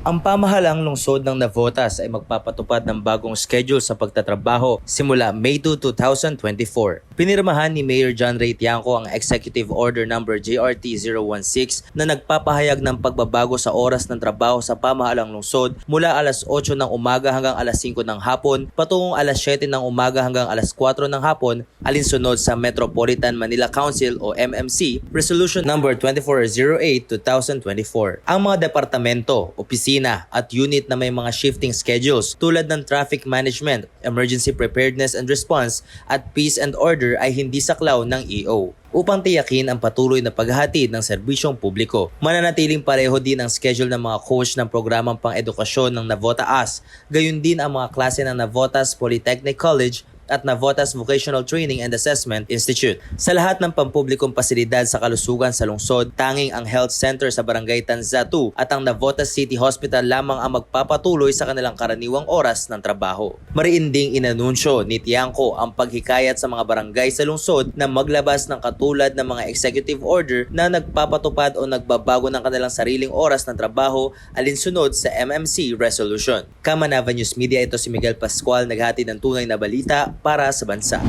Ang pamahalang lungsod ng Navotas ay magpapatupad ng bagong schedule sa pagtatrabaho simula May 2, 2024. Pinirmahan ni Mayor John Ray Tiangco ang Executive Order Number JRT 016 na nagpapahayag ng pagbabago sa oras ng trabaho sa pamahalang lungsod mula alas 8 ng umaga hanggang alas 5 ng hapon patungong alas 7 ng umaga hanggang alas 4 ng hapon alinsunod sa Metropolitan Manila Council o MMC Resolution Number 2408-2024. Ang mga departamento, opisina at unit na may mga shifting schedules tulad ng traffic management, emergency preparedness and response at peace and order ay hindi saklaw ng EO upang tiyakin ang patuloy na paghahatid ng serbisyong publiko. Mananatiling pareho din ang schedule ng mga coach ng programang pang-edukasyon ng Navota AS, gayon din ang mga klase ng Navotas Polytechnic College at Navotas Vocational Training and Assessment Institute. Sa lahat ng pampublikong pasilidad sa kalusugan sa lungsod, tanging ang health center sa Barangay Tanza 2 at ang Navotas City Hospital lamang ang magpapatuloy sa kanilang karaniwang oras ng trabaho. Mariinding inanunsyo ni Tiangco ang paghikayat sa mga barangay sa lungsod na maglabas ng katulad ng mga executive order na nagpapatupad o nagbabago ng kanilang sariling oras ng trabaho alinsunod sa MMC resolution. Kamanava News Media, ito si Miguel Pascual, naghati ng tunay na balita para sa bansa.